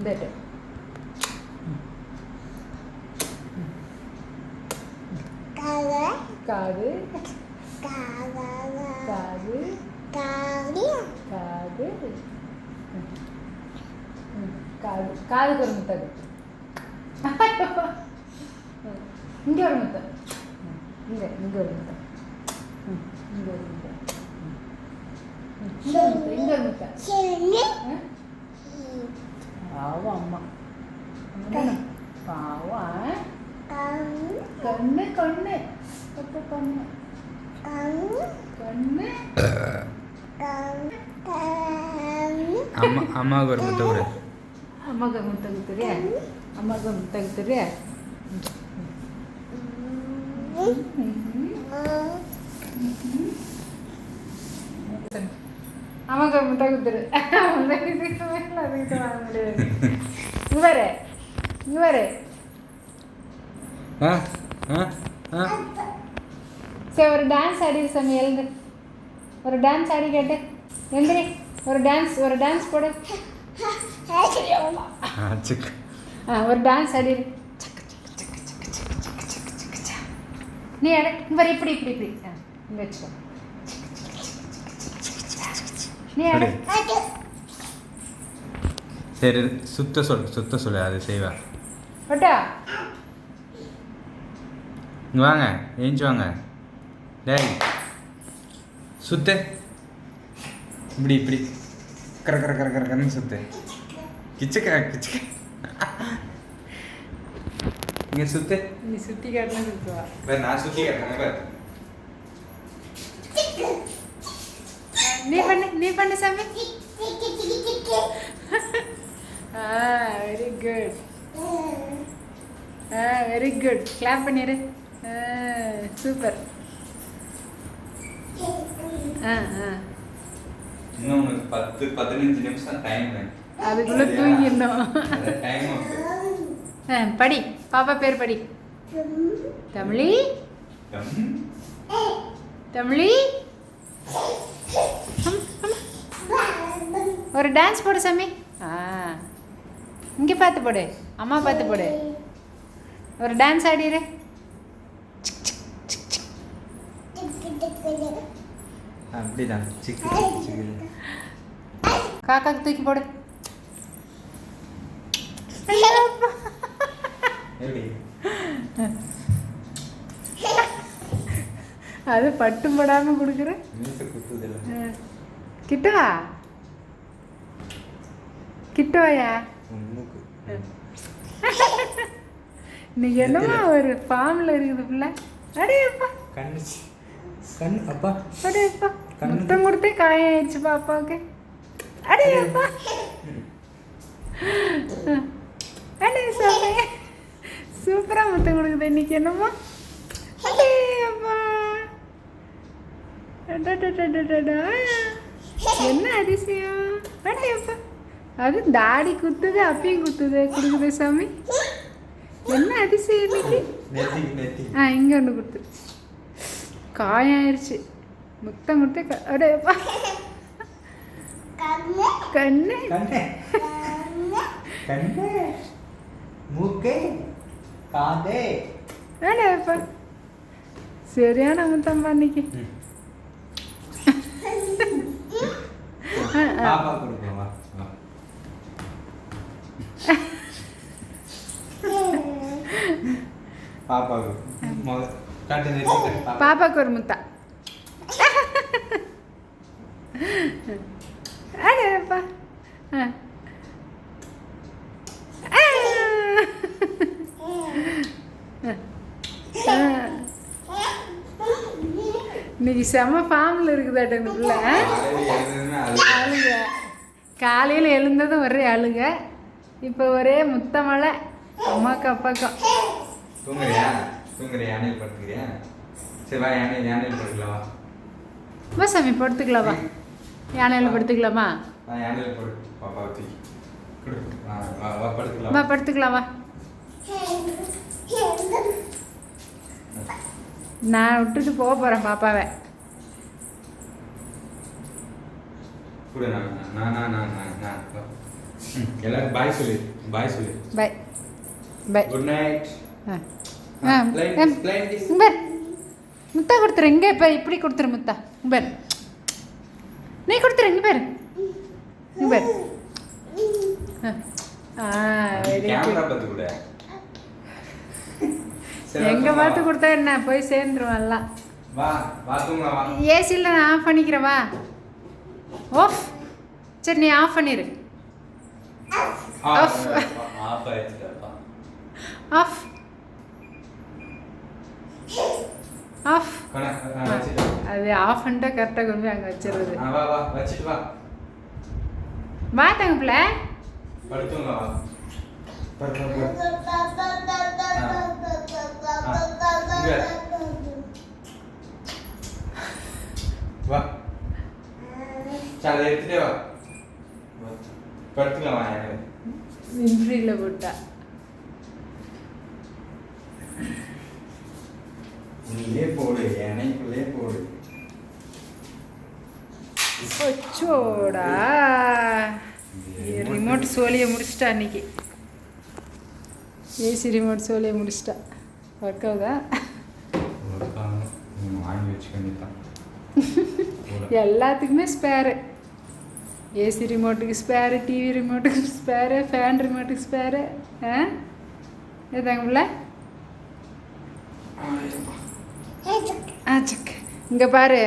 இந்த காது காது காது ம், காது காதுக்கு ஒரு முத்தம் இங்கே ஒரு முத்தம் ம், இங்கே இங்கே ஒரு முத்தம் ம், இங்கே ஒரு முத்தம் ம். ம், இங்கே ஒரு முத்தம் இங்கே ஒரு முத்தம் ஆ? பாவம் அம்மா பாவம்? கண்ணு கண்ணு அப்போ கண்ணு கண்ணு அம்மா அம்மாவுக்கு ஒரு முட்டை கொடு அம்மாவுக்கு முட்டை குத்துறியா அம்மாவுக்கு முட்டை குத்துறியா அம்மாவுக்கு ஒரு முட்டை குத்துரு. அதுக்கிட்ட வாங்க முடியாது. இங்கே வர இங்கே வர ஆ ஆ ஆ. சரி ஒரு டான்ஸ் ஆடி சாமி எழுந்து. ஒரு டான்ஸ் ஆடி கேட்டு எந்திரி ஒரு டான்ஸ் ஒரு டான்ஸ் போடு. ஆ ஒரு டான்ஸ் ஆடி. நீ இங்க பாரு இப்படி இப்படி இப்படி. இங்கே வச்சுக்கோ. சரி. சுத்த சொல் சுத்த சொல்லு அது செய்வா. இங்கே வாங்க ஏஞ்சி வாங்க. டேய் சுத்து. இப்படி இப்படி. கர கர கர கர கரன்னு சுத்து. கிச்சுக்க கிச்சுக்க. இங்கே சுத்து. நீ சுற்றி காட்டினா சுற்றுவா பாரு நான் சுற்றி கட்டுறேன் நீ பண்ணு நீ பண்ணு சாமி. ஆ வெரி குட் ஆ வெரி குட் கிளாப் பண்ணிடு சூப்பர் ஆ ஆ. இன்னும் பத்து பதினஞ்சு நிமிஷம் டைம் அதுக்குள்ள தூங்கிடணும். டைம் ஆ, படி. பாப்பா பேர் படி. தமிழி? தமிழி. ஒரு டான்ஸ் போடு சாமி. ஆ. இங்கே பார்த்து போடு. அம்மா பார்த்து போடு. ஒரு டான்ஸ் ஆடிடு அப்படிதான். காக்காக்கு தூக்கி போடு. அது பட்டும் படாமல் கொடுக்குற. கிட்டவா? கிட்டவாயா? இன்னைக்கு என்னமா ஒரு ஃபார்மில் இருக்குது பிள்ளை? அடேப்பா கண்ணு கண் அப்பா. அடேப்பா. முத்தம் கொடுத்தே காயம் ஆயிடுச்சுப்பா அப்பாவுக்கு. அடேப்பா அடே. சாமி. சூப்பராக முத்தம் கொடுக்குது இன்னைக்கு என்னம்மா அடே அப்பா. அடடடடடடா. என்ன அதிசயம்? அடே அப்பா அது தாடி குத்துது அப்பயும் குத்துது. கொடுக்குது சாமி. என்ன அதிசயம் இன்னைக்கு? ஆ இங்கே ஒன்று கொடுத்துரு காயம் ஆயிடுச்சு முத்தம் கொடுத்து க- அடேப்பா கண்ணு. கண்ணே. கண்ணே. மூக்கே. காதே. அடேப்பா சரியான முத்தம் பண்ணிக்கு ஆ, ஆ. பாப்பா கொடுப்போம். பாப்பாவுக்கு முத காட்டு நெத்தி காட்டு, பாப்பா. பாப்பாக்கு ஒரு முத்தா அடேப்பா ஆ. ஆ. ஆ. இன்னைக்கு செம ஃபார்மில் இருக்குதாட்ட பிள்ளை. காலையில எழுந்ததுமே ஒரே அழுக. இப்போ ஒரே முத்தமழை அம்மாக்கு அப்பாக்கும். தூங்குறியா? தூங்குறியா? யானையில் படுத்துக்கிறியா சரி வா யானை யானையில் படுக்கலாம்? வா சாமி படுத்துக்கலாம் யானையில் படுத்துக்கலாமா? யானையில் படு. பாப்பா வா வா வா. படுத்துக்கலாம் வா. நான் விட்டுட்டு போக போகிறேன் பாப்பாவை. எல்லாரும் பாய் சொல்லு பாய் சொல்லு. குட் நைட் முத்தா கொடுத்துரு இங்கே இப்போ இப்படி கொடுத்துரு முத்தா. பாரு நீ கொடுத்துரு இங்கே பாரு. இங்க பாரு. ஆ. Very good. எங்கே பார்த்து. கொடுத்தா என்ன? போய் சேர்ந்துருவோம் எல்லாம். வா வா. தூங்கலாம் வா ஏசியில் நான் ஆஃப் பண்ணிக்கிறேன் வா. ஓஃப் சரி நீ ஆஃப் பண்ணிடு Off. ஆஃப் ஆஃப் ஆஃப் அது ஆஃப் பண்ணிட்டா கரெக்டாக கொண்டு போய் அங்கே வச்சிடுறது ஆ, வா வா வச்சுட்டு வா. வா தங்கப்பில். படுத்துங்க படு. வா. அதை எடுத்துட்டே வா. படுத்துக்கலாம் எனக்கு. மின்ஃப்ரீயில் போட்டா. நீயே போடு எனைக்குள்ளே போடு. ஒச்சோடா ரிமோட் சோழியை முடிச்சிட்டா அன்னைக்கு. ஏசி ரிமோட் சோழியை முடிச்சிட்டா. ஒர்க் ஆகுதா ஒரு காரணம் நீ வாங்கி வச்சுக்க எல்லாத்துக்குமே ஸ்பேரு ஏசி ரிமோட்டுக்கு ஸ்பேரு டிவி ரிமோட்டுக்கு ஸ்பேரு ஃபேன் ரிமோட்டுக்கு ஸ்பேரு ஆ? ஏதாங்கல்ல ஆ சக்கு இங்கே பாரு.